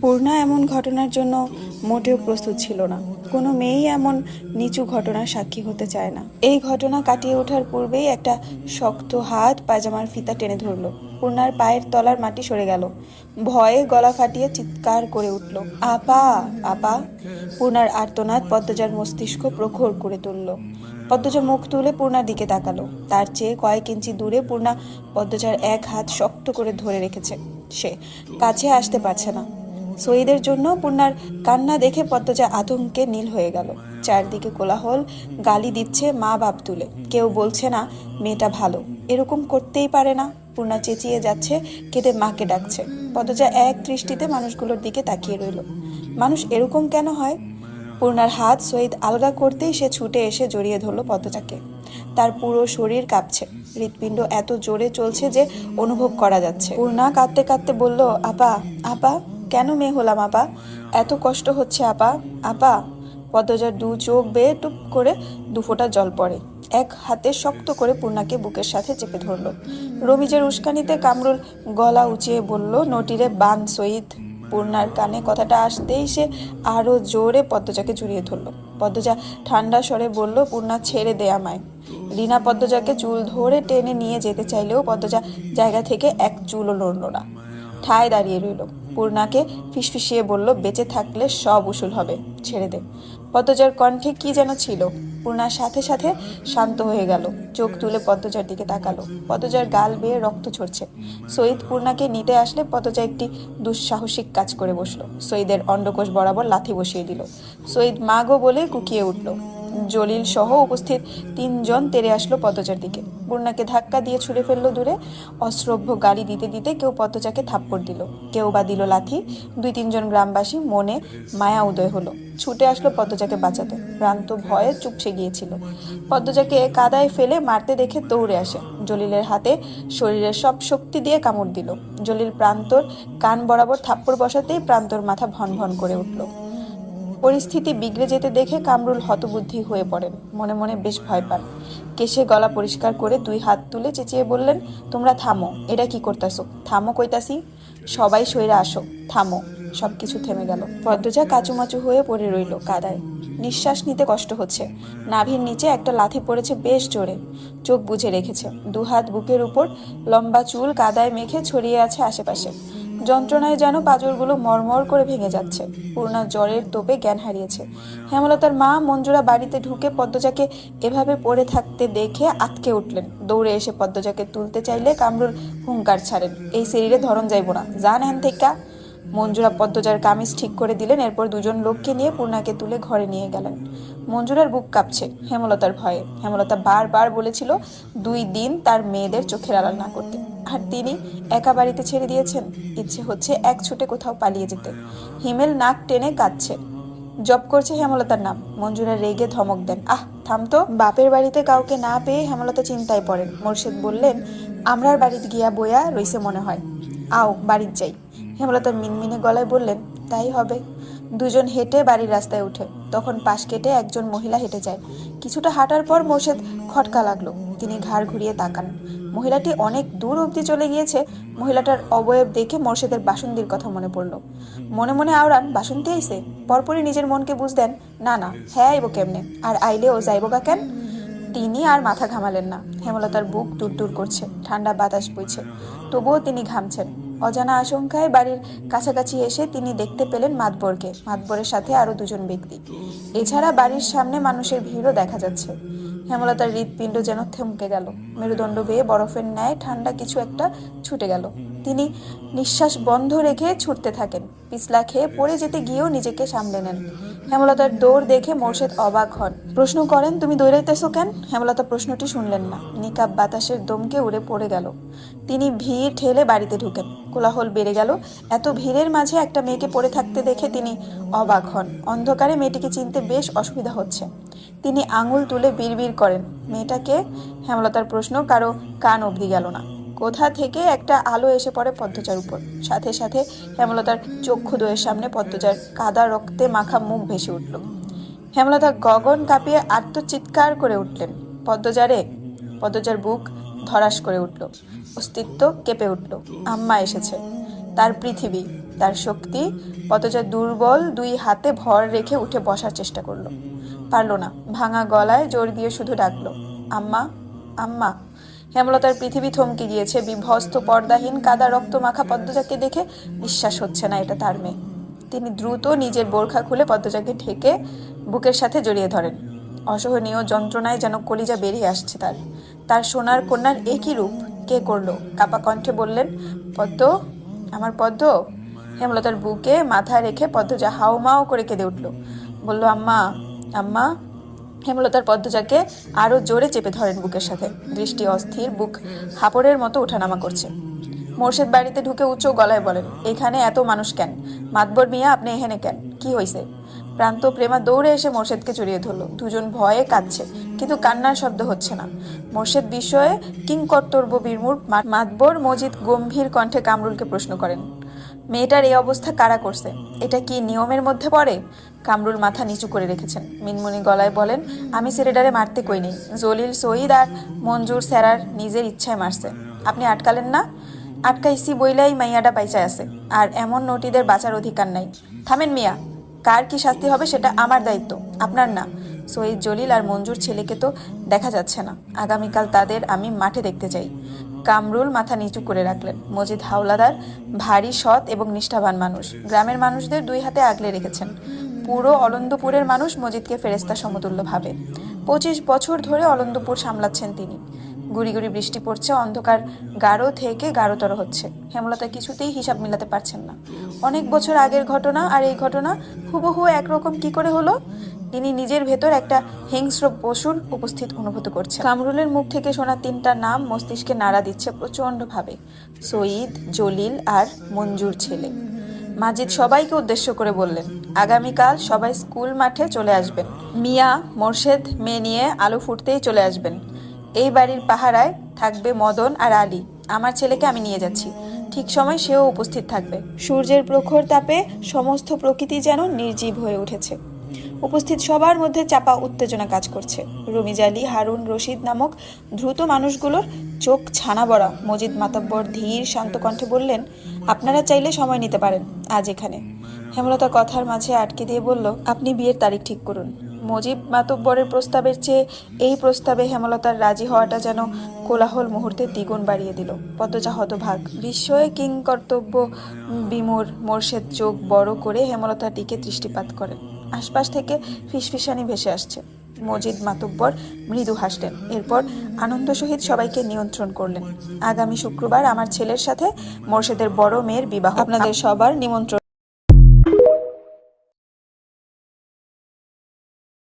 পূর্ণা এমন ঘটনার জন্য মোটেও প্রস্তুত ছিল না। কোনো মেয়েই এমন নিচু ঘটনার সাক্ষী হতে চায় না। এই ঘটনা কাটিয়ে ওঠার পূর্বেই একটা শক্ত হাত পায়জামার ফিতা টেনে ধরলো। পূর্ণার পায়ের তলার মাটি সরে গেল। ভয়ে গলা ফাটিয়ে চিৎকার করে উঠল, আপা আপা। পূর্ণার আর্তনাদ পদ্মজার মস্তিষ্ক প্রখর করে তুলল। পদ্মজা মুখ তুলে পূর্ণার দিকে তাকালো। তার চেয়ে কয়েক ইঞ্চি দূরে পূর্ণা পদ্মজার এক হাত শক্ত করে ধরে রেখেছে। সে কাছে আসতে পারছে না। সঈদের জন্য পূর্ণার কান্না দেখে পদ্মজা আতঙ্কে নীল হয়ে গেল। চারদিকে কোলাহল, গালি দিচ্ছে মা বাপ তুলে। কেউ বলছে না, মেয়েটা ভালো। এরকম করতেই পারে না। পূর্ণা চেঁচিয়ে যাচ্ছে, কেঁদে মাকে ডাকছে। পদ্মজা এক দৃষ্টিতে মানুষগুলোর দিকে তাকিয়ে রইল। মানুষ এরকম কেন হয়? পূর্ণার হাত সঈদ আলগা করতেই সে ছুটে এসে জড়িয়ে ধরলো পদ্মজাকে। তার পুরো শরীর কাঁপছে। হৃৎপিণ্ড এত জোরে চলছে যে অনুভব করা যাচ্ছে। পূর্ণা কাঁদতে কাঁদতে বলল, আপা আপা। কেন মেয়ে হলাম, আপা? এত কষ্ট হচ্ছে, আপা। আপা, পদ্মজার দু চোখ বেয়ে টুপ করে দু ফোঁটা জল পড়ে। এক হাতে শক্ত করে পূর্ণাকে বুকের সাথে চেপে ধরল। রমিজের উস্কানিতে কামরুল গলা উঁচিয়ে বলল, নটিরে বান সঈদ পূর্ণার কানে কথাটা আসতেই সে আরও জোরে পদ্মজাকে জড়িয়ে ধরল। পদ্মজা ঠান্ডা স্বরে বলল, পূর্ণা, ছেড়ে দে আমায়। রিনা পদ্মজাকে চুল ধরে টেনে নিয়ে যেতে চাইলেও পদ্মজা জায়গা থেকে এক চুলও লড়ল না। ঠায় দাঁড়িয়ে রইল। পূর্ণাকে ফিসফিসিয়ে বলল, বেঁচে থাকলে সব উসুল হবে, ছেড়ে দে। পদ্মজার কণ্ঠে কি যেন ছিল। পূর্ণার সাথে সাথে শান্ত হয়ে গেল, চোখ তুলে পদ্মজার দিকে তাকালো। পদ্মজার গাল বেয়ে রক্ত ঝরছে। সঈদ পূর্ণাকে নিতে আসলে পদ্মজা একটি দুঃসাহসিক কাজ করে বসল। সঈদের অন্ডকোষ বরাবর লাথি বসিয়ে দিল। সঈদ মাগো বলে কুকিয়ে উঠল জলিল সহ উপস্থিত তিনজন তেরে আসলো পদ্মজার দিকে। পূর্ণাকে ধাক্কা দিয়ে ছুড়ে ফেলল দূরে। অশ্রভ্য গালি দিতে দিতে কেউ পদ্মজাকে থাপ্পড় দিল, কেউ বা দিল লাথি। দুই তিনজন গ্রামবাসী মনে মায়া উদয় হলো। ছুটে আসলো পদ্মজাকে বাঁচাতে। ভ্রান্ত ভয়ে চুপসে গিয়েছিল। পদ্মজাকে কাদায় ফেলে মারতে দেখে দৌড়ে আসে। জলিলের হাতে শরীরের সব শক্তি দিয়ে কামড় দিল। জলিল প্রান্তর কান বরাবর থাপ্পড় বসাতেই প্রান্তর মাথা ভন ভন করে উঠল। পরিস্থিতি বিগড়ে যেতে দেখে কামরুল হতবুদ্ধি হয়ে পড়েন। মনে মনে বেশ ভয় পান। কেশে গলা পরিষ্কার করে দুই হাত তুলে চেঁচিয়ে বললেন, তোমরা থামো, এটা কি করতাছো? থামো কইতাছি। সবাই সইরা আসো, থামো। সব কিছু থেমে গেল। পদ্মজা কাচুমাচু হয়ে পড়ে রইল কাদায়। নিঃশ্বাস নিতে কষ্ট হচ্ছে। নাভির নিচে একটা লাথি পড়েছে বেশ জোরে। চোখ বুঝে রেখেছে। দুহাত বুকের উপর লম্বা চুল কাদায় মেখে ছড়িয়ে আছে আশেপাশে। যন্ত্রণায় যেন পাঁজরগুলো মরমর করে ভেঙে যাচ্ছে। পূর্ণা জ্বরের তোপে জ্ঞান হারিয়েছে। হেমলতার মা মঞ্জুরা বাড়িতে ঢুকে পদ্মজাকে এভাবে পড়ে থাকতে দেখে আটকে উঠলেন। দৌড়ে এসে পদ্মজাকে তুলতে চাইলে কামরুল হুঙ্কার ছাড়েন। এই শরীরে ধরন যাইব না। জান হ্যান থেকে মঞ্জুরা পদ্মজার কামিজ ঠিক করে দিলেন, এরপর দুজন লোককে নিয়ে পূর্ণাকে তুলে ঘরে নিয়ে গেলেন। মঞ্জুরার বুক কাঁপছে হেমলতার ভয়ে। হেমলতা বারবার বলেছিল, দুই দিন তার মেয়েদের চোখের আড়াল না করতে। আর তিনি একা বাড়িতে ছেড়ে দিয়েছেন। ইচ্ছে হচ্ছে এক ছুটে কোথাও পালিয়ে যেতে। হিমেল নাক টেনে কাঁদছে। জব করছে হেমলতার নাম। মঞ্জুরা রেগে ধমক দেন। আহ, থাম তো। বাপের বাড়িতে কাউকে না পেয়ে হেমলতা চিন্তায় পড়েন। মোর্শেদ বললেন, আমরার বাড়িতে গিয়া বইয়া রইছে মনে হয়। আও বাড়ির যাই। হেমলতা মিনমিনে গলায় বললেন, তাই হবে। দুজন হেঁটে বাড়ির রাস্তায় উঠে। তখন পাশ কেটে একজন মহিলা হেঁটে যায়। কিছুটা হাঁটার পর মোর্শেদ খটকা লাগল। তিনি ঘাড় ঘুরিয়ে তাকান। মহিলাটি অনেক দূর অবধি চলে গিয়েছে। মহিলাটার অবয়ব দেখে মোর্শেদের বাসন্তীর কথা মনে পড়ল। মনে মনে আওড়ান, বাসন্তী আইসে পরপরই নিজের মনকে বুঝদেন না না হ্যাঁ আইব কেমনে? আর আইলেও যাইব গা কেন? তিনি আর মাথা ঘামালেন না। হেমলতার বুক দূর দূর করছে। ঠান্ডা বাতাস বইছে। তবুও তিনি ঘামছেন। অজানা আশঙ্কায় বাড়ির কাছাকাছি এসে তিনি দেখতে পেলেন মাতবরকে। মাতবরের সাথে আরও দুজন ব্যক্তি। এছাড়া বাড়ির সামনে মানুষের ভিড়ও দেখা যাচ্ছে। হেমলতার হৃদপিণ্ড যেন থমকে গেল। মেরুদণ্ড বেয়ে বরফের ন্যায় ঠান্ডা কিছু একটা ছুটে গেল। তিনি নিঃশ্বাস বন্ধ রেখে ছুটতে থাকেন। পিছলা খেয়ে পড়ে যেতে গিয়েও নিজেকে সামলে নেন। হেমলতার দৌড় দেখে মোর্শেদ অবাক হন। প্রশ্ন করেন, তুমি দৌড়াইতেছো কেন? হেমলতা প্রশ্নটি শুনলেন না। নিকাব বাতাসের দমকে উড়ে পড়ে গেল। তিনি ভিড় ঠেলে বাড়িতে ঢুকেন। কোলাহল বেড়ে গেল। এত ভিড়ের মাঝে একটা মেয়েকে পড়ে থাকতে দেখে তিনি অবাক হন। অন্ধকারে মেয়েটিকে চিনতে বেশ অসুবিধা হচ্ছে। তিনি আঙুল তুলে বিড়বিড় করেন। মেয়েটাকে, হেমলতার প্রশ্ন, কারও কান অবধি গেল না। কোথা থেকে একটা আলো এসে পড়ে পদ্মজার উপর। সাথে সাথে হেমলতার চক্ষু চক্ষুদয়ের সামনে পদ্মজার কাদা রক্তে মাখা মুখ ভেসে উঠল। হেমলতা গগন কাঁপিয়ে আত্মচিৎকার করে উঠলেন। পদ্মজারে, পদ্মজার বুক ধরাস করে উঠল। অস্তিত্ব কেঁপে উঠল। আম্মা এসেছে। তার পৃথিবী, তার শক্তি পদজা দুর্বল দুই হাতে ভর রেখে উঠে বসার চেষ্টা করল। পারল না। ভাঙা গলায় জোর দিয়ে শুধু ডাকলো, আম্মা আম্মা। হেমলতার পৃথিবী থমকে গিয়েছে। বিভস্ত, পর্দাহীন, কাদা, রক্ত মাখা পদ্মজাকে দেখে বিশ্বাস হচ্ছে না এটা তার মেয়ে। তিনি দ্রুত নিজের বোরখা খুলে পদ্মজাকে ঢেকে বুকের সাথে জড়িয়ে ধরেন। অসহনীয় যন্ত্রণায় যেন কলিজা বেরিয়ে আসছে তার। তার সোনার কন্যার একই রূপ। কে করল? কাপা কণ্ঠে বললেন, পদ্ম, আমার পদ্ম। হেমলতার বুকে মাথা রেখে পদ্মজা হাউমাও করে কেঁদে উঠল। বলল, আম্মা আম্মা হেমলতার পদ্মজাকে আরও জোরে চেপে ধরেন বুকের সাথে। দৃষ্টি অস্থির, বুক হাপড়ের মতো ওঠানামা করছে। মোর্শেদ বাড়িতে ঢুকে উচ্চ গলায় বলেন, এখানে এত মানুষ কেন? মাতবর মিয়া, আপনি এখানে কেন? কি হয়েছে প্রান্ত প্রেমা দৌড়ে এসে মোর্শেদকে জড়িয়ে ধরল। দুজন ভয়ে কাঁদছে, কিন্তু কান্নার শব্দ হচ্ছে না। মোর্শেদ বিষয়ে কিংকর্তব্য বীরমুর মাতবর মজিদ গম্ভীর কণ্ঠে কামরুলকে প্রশ্ন করেন মেয়েটার এই অবস্থা কারা করছে? এটা কি নিয়মের মধ্যে পড়ে? কামরুল মাথা নিচু করে রেখেছেন। মিনমুনি গলায় বলেন, আমি সিলেডারে মারতে কই নেই জলিল, সঈদ আর মঞ্জুর স্যারার নিজের ইচ্ছায় মারছে। আপনি আটকালেন না? আটকাইছি বইলাই মাইয়াটা পাইচায় আছে। আর এমন নটিদের বাঁচার অধিকার নাই। থামেন মিয়া, কার কি শাস্তি হবে সেটা আমার দায়িত্ব, আপনার না। সঈদ, জলিল আর মঞ্জুর ছেলেকে তো দেখা যাচ্ছে না। আগামীকাল তাদের আমি মাঠে দেখতে চাই। কামরুল মাথা নিচু করে রাখলেন। মজিদ হাওলাদার, ভারী, সৎ এবং নিষ্ঠাবান মানুষ। গ্রামের মানুষদের দুই হাতে আগলে রেখেছেন। পুরো অলন্দপুরের মানুষ মজিদকে ফেরেস্তা সমতুল্য ভাবে। পঁচিশ বছর ধরে অলন্দপুর সামলাচ্ছেন তিনি। গুড়ি বৃষ্টি পড়ছে, অন্ধকার গাঢ় থেকে গাঢ়তর হচ্ছে। হেমলতা কিছুতেই হিসাব মিলাতে পারছেন না। অনেক বছর আগের ঘটনা আর এই ঘটনা হুবহু একরকম কি করে হলো? তিনি নিজের ভেতর একটা হিংস্র পশুর উপস্থিত অনুভূত করছে কামরুলের মুখ থেকে শোনা তিনটা নাম মস্তিষ্কে নাড়া দিচ্ছে প্রচণ্ডভাবে। সঈদ, জলিল আর মঞ্জুর ছেলে। মাজিদ সবাইকে উদ্দেশ্য করে বললেন, আগামীকাল সবাই স্কুল মাঠে চলে আসবেন। মিয়া, মোর্শেদ, মেয়ে নিয়ে আলো ফুটতেই চলে আসবেন। এই বাড়ির পাহারায় থাকবে মদন আর আলী। আমার ছেলেকে আমি নিয়ে যাচ্ছি। ঠিক সময় সেও উপস্থিত থাকবে। সূর্যের প্রখর তাপে সমস্ত প্রকৃতি যেন নির্জীব হয়ে উঠেছে। উপস্থিত সবার মধ্যে চাপা উত্তেজনা কাজ করছে। রুমিজালি হারুন রশিদ নামক দ্রুত মানুষগুলোর চোখ ছানা বড়া। মজিদ মাতব্বর ধীর শান্ত কণ্ঠে বললেন, আপনারা চাইলে সময় নিতে পারেন, আজ এখানে। হেমলতা কথার মাঝে আটকে দিয়ে বলল, আপনি বিয়ের তারিখ ঠিক করুন। মজিব মাতব্বরের প্রস্তাবের চেয়ে এই প্রস্তাবে হেমলতার রাজি হওয়াটা যেন কোলাহল মুহূর্তে দ্বিগুণ বাড়িয়ে দিল। পদ্মজা হতভাগ। বিস্ময়ে কিং কর্তব্য বিমূর মোর্শেদ চোখ বড় করে হেমলতার দিকে দৃষ্টিপাত করেন। আশপাশ থেকে ফিসফিসানি ভেসে আসছে। মজিদ মাতুব্বর মৃদু হাসলেন। এরপর আনন্দ সহিত সবাইকে নিয়ন্ত্রণ করলেন। আগামী শুক্রবার আমার ছেলের সাথে মোর্শেদের বড় মেয়ের বিবাহ। আপনাদের সবার নিমন্ত্রণ।